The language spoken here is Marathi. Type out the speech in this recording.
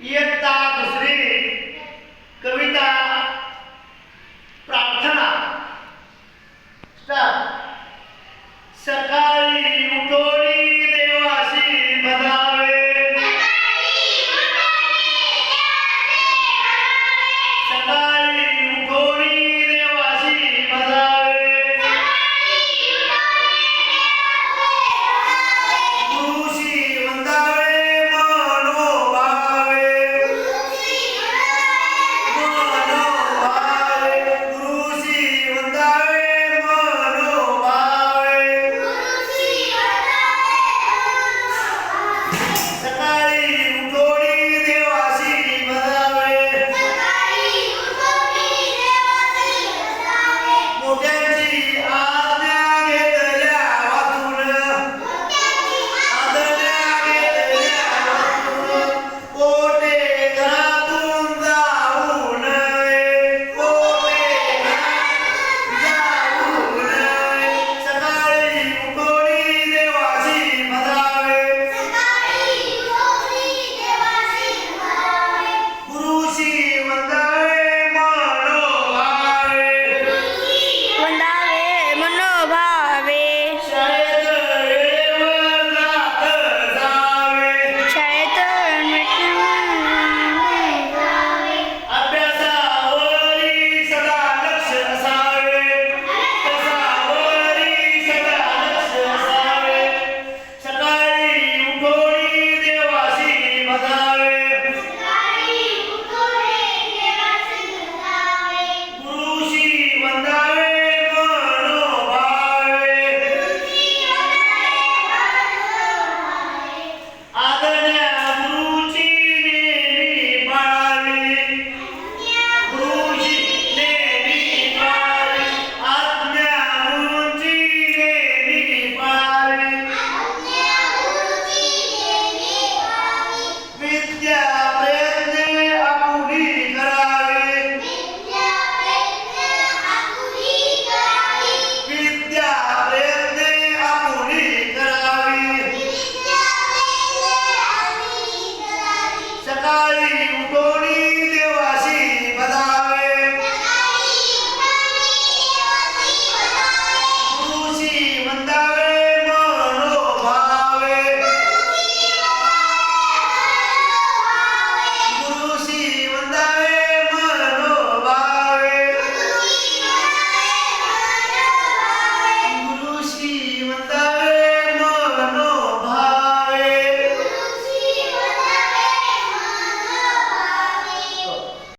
इयत्ता दुसरी. कविता. प्रार्थना. सकाळी उठोळी देवाशी भजावे सकाळी